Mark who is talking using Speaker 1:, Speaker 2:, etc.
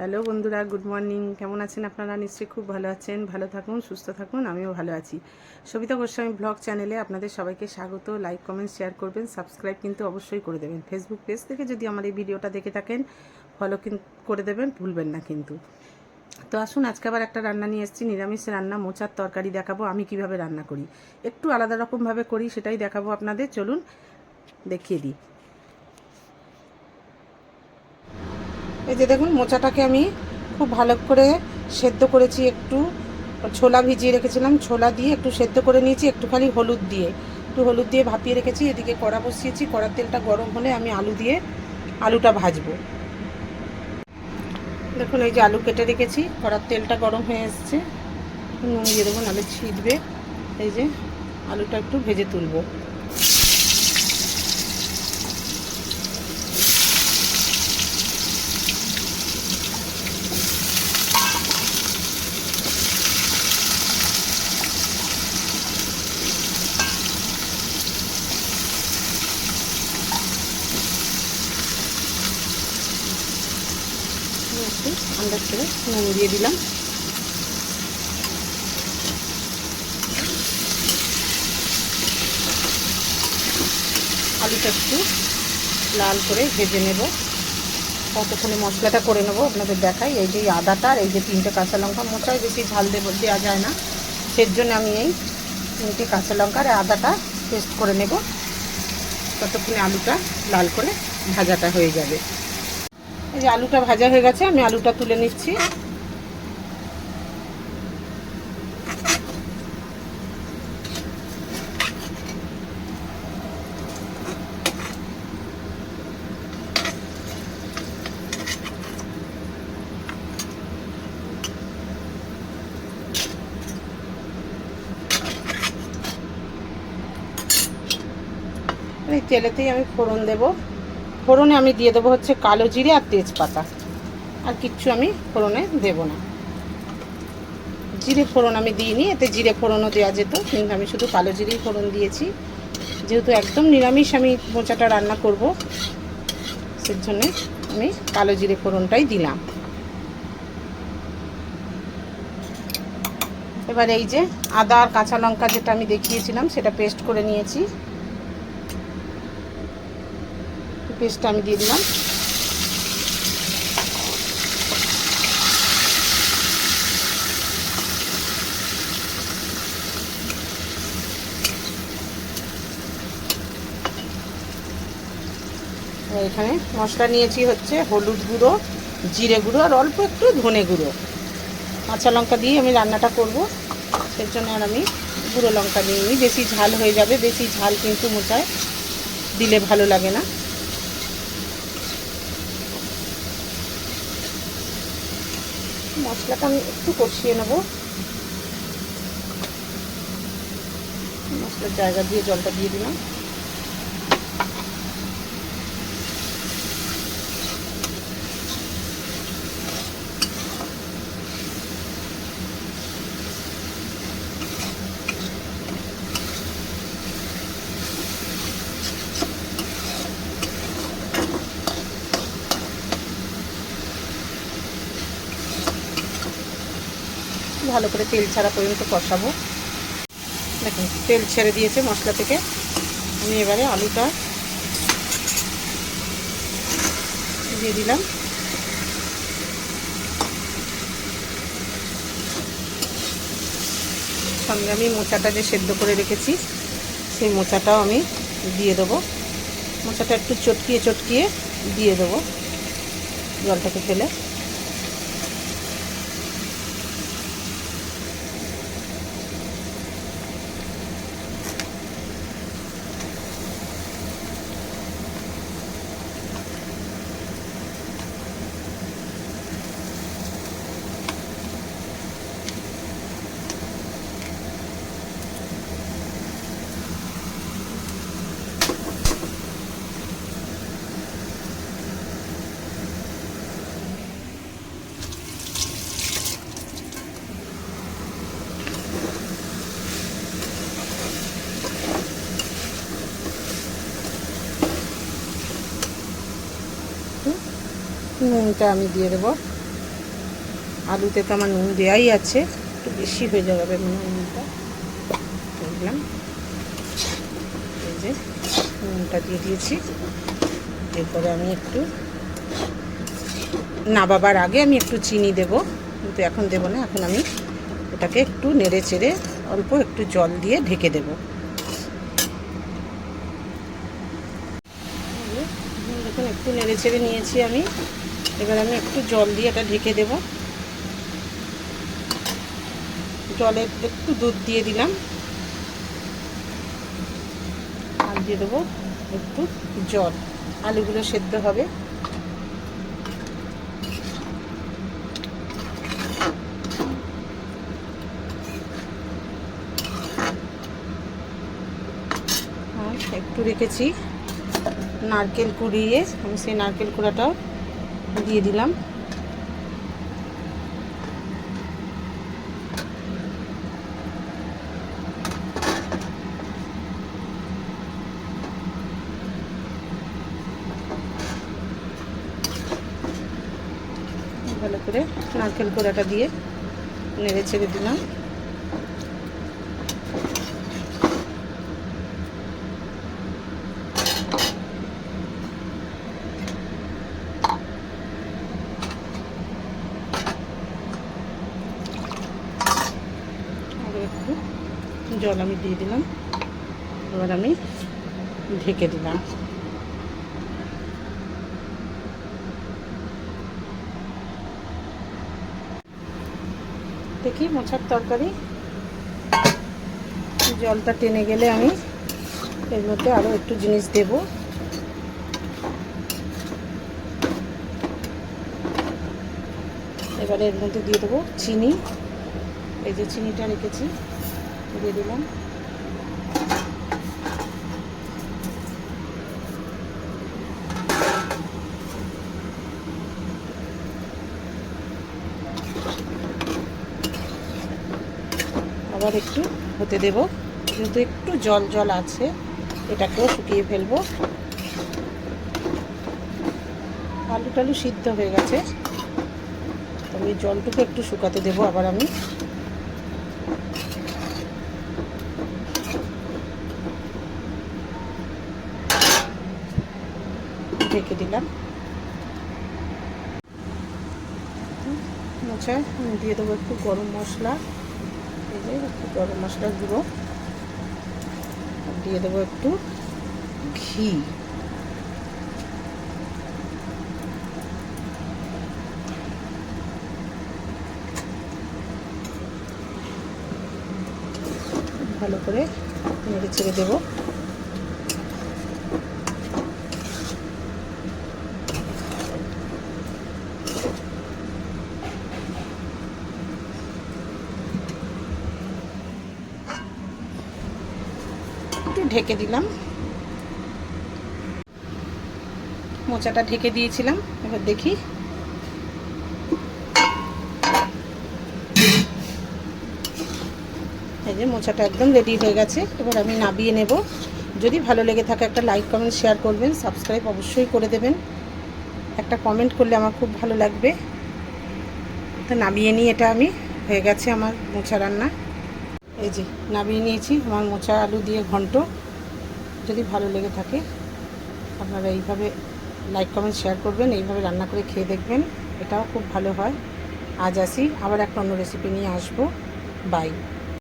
Speaker 1: Hello বন্ধুরা, good morning. কেমন আছেন আপনারা? নিশ্চয়ই খুব ভালো আছেন। ভালো থাকুন, সুস্থ থাকুন, আমিও ভালো আছি। সবিতা গোস্বামী ব্লগ চ্যানেলে আপনাদের সবাইকে স্বাগত। লাইক কমেন্ট শেয়ার করবেন সাবস্ক্রাইব কিন্তু অবশ্যই করে দেবেন। ফেসবুক পেজ থেকে যদি আমার এই ভিডিওটা দেখে থাকেন ফলো করে দেবেন, ভুলবেন না কিন্তু। তো আসুন, আজকে আবার একটা রান্না নিয়ে এসেছি, নিরামিষ রান্না, মোচার তরকারি দেখাবো আমি কীভাবে রান্না করি। একটু আলাদা রকমভাবে করি, সেটাই দেখাবো আপনাদের। চলুন, দেখিয়ে দিই। এই যে দেখুন, মোচাটাকে আমি খুব ভালো করে সেদ্ধ করেছি একটু। ছোলা ভিজিয়ে রেখেছিলাম, ছোলা দিয়ে একটু সেদ্ধ করে নিয়েছি, একটুখানি হলুদ দিয়ে। একটু হলুদ দিয়ে ভাপিয়ে রেখেছি, এদিকে কড়া বসিয়েছি, কড়ার তেলটা গরম হলে আমি আলু দিয়ে আলুটা ভাজবো। দেখুন, এই যে আলু কেটে রেখেছি, কড়ার তেলটা গরম হয়ে এসছে। নুন দিয়ে দেবো, নাহলে ছিটবে। এই যে আলুটা একটু ভেজে তুলবো। একটু আন্দাজ করে নুন দিয়ে দিলাম। আলুটা একটু লাল করে ভেজে নেব। কতক্ষণে মশলাটা করে নেব আপনাদের দেখাই। এই যে আদাটা আর এই যে তিনটে কাঁচা লঙ্কা মোচায় বেশি ঝাল দেব দেওয়া যায় না। সের জন্য আমি এই তিনটে কাঁচা লঙ্কা আর আদাটা পেস্ট করে নেব। ততক্ষণে আলুটা লাল করে ভাজাটা হয়ে যাবে। এই যে আলুটা ভাজা হয়ে গেছে আমি আলুটা তুলে নিচ্ছি। তেলেতেই আমি ফোড়ন দেব। ফোড়নে আমি দিয়ে দেবো হচ্ছে কালো জিরে আর তেজপাতা। আর কিচ্ছু আমি ফোড়নে দেব না। জিরে ফোড়ন আমি দিইনি, এতে জিরে ফোড়নও দেওয়া যেত, কিন্তু আমি শুধু কালো জিরেই ফোড়ন দিয়েছি। যেহেতু একদম নিরামিষ আমি মোচাটা রান্না করব সেই জন্যে আমি কালো জিরে ফোড়নটাই দিলাম। এবার এই যে আদা আর কাঁচা লঙ্কা যেটা আমি দেখিয়েছিলাম, সেটা পেস্ট করে নিয়েছি। পেস্টটা আমি দিয়ে দিলাম। এখানে মশলা নিয়েছি হচ্ছে হলুদ গুঁড়ো, জিরে গুঁড়ো আর অল্প একটু ধনে গুঁড়ো। কাঁচা লঙ্কা দিয়ে আমি রান্নাটা করব। সেই জন্য আর আমি গুঁড়ো লঙ্কা নিয়ে বেশি ঝাল হয়ে যাবে, বেশি ঝাল কিন্তু মোচায় দিলে ভালো লাগে না। মশলাটা আমি একটু কষিয়ে নেব। মশলার জায়গা দিয়ে জলটা দিয়ে দিলাম। ভালো করে তেল ছাড়া পর্যন্ত কষাবো। দেখুন, তেল ছেড়ে দিয়েছে মশলা থেকে। আমি এবারে আলুটা দিয়ে দিলাম। সঙ্গে আমি মোচাটা যে সেদ্ধ করে রেখেছি, সেই মোচাটাও আমি দিয়ে দেবো। মোচাটা একটু চটকিয়ে চটকিয়ে দিয়ে দেবো জলটাকে ফেলে। নুনটা আমি দিয়ে দেবো। আলুতে তো আমার নুন দেওয়াই আছে, একটু বেশি হয়ে যাবে নুনটা। দেখলাম। এই যে নুনটা দিয়ে দিয়েছি। এরপরে আমি একটু নাবাবার আগে আমি একটু চিনি দেব, কিন্তু এখন দেব না। এখন আমি ওটাকে একটু নেড়ে চেড়ে অল্প একটু জল দিয়ে ঢেকে দেব। দেখুন, একটু নেড়ে চেড়ে নিয়েছি আমি। এবার আমি একটু জল দিয়ে এটা ঢেকে দেব। জলে একটু দুধ দিয়ে দিলাম। আর দিয়ে দেবো একটু জল। আলুগুলো সেদ্ধ হবে। একটু রেখেছি। নারকেল কুড়িয়ে, আমি সেই নারকেল কুড়াটাও দিয়ে দিলাম। ভালো করে নারকেল কোড়াটা দিয়ে নেড়ে ছেড়ে দিলাম আরও একটু জল আমি দিয়ে দিলাম। এবার আমি ঢেকে দিলাম। দেখি মোছার তরকারি। জলটা টেনে গেলে আমি এর মধ্যে আরও একটু জিনিস দেব। এবারে এর মধ্যে দিয়ে দেবো চিনি। এই যে চিনিটা রেখেছি। দিয়ে দিলাম। আবার একটু হতে দেব। কিন্তু একটু জল জল আছে, এটাকেও শুকিয়ে ফেলব। আলু টালু সিদ্ধ হয়ে গেছে। তবে জলটুকু একটু শুকাতে দেবো আবার আমি। ঢেকে দিলাম। মোচায় দিয়ে দেবো একটু গরম মশলা। এই যে একটু গরম মশলা গুঁড়ো। দিয়ে দেবো একটু ঘি। ভালো করে নেড়ে ছেড়ে দেবো। ঢেকে দিলাম। মোচাটা ঢেকে দিয়েছিলাম, এবার দেখি। এই যে মোচাটা একদম রেডি হয়ে গেছে, এবার আমি নাবিয়ে নেব। যদি ভালো লেগে থাকে একটা লাইক কমেন্ট শেয়ার করবেন সাবস্ক্রাইব অবশ্যই করে দেবেন। একটা কমেন্ট করলে আমার খুব ভালো লাগবে। তো নাবিয়ে নিই, এটা আমি। হয়ে গেছে আমার মোচা রান্না। এই যে নামিয়ে নিয়েছি, আমার মোচা আলু দিয়ে ঘন্ট। যদি ভালো লেগে থাকে, আপনারা এইভাবে লাইক কমেন্ট শেয়ার করবেন, এইভাবে রান্না করে খেয়ে দেখবেন, এটাও খুব ভালো হয়। আজ আসি, আবার একটা অন্য রেসিপি নিয়ে আসব। বাই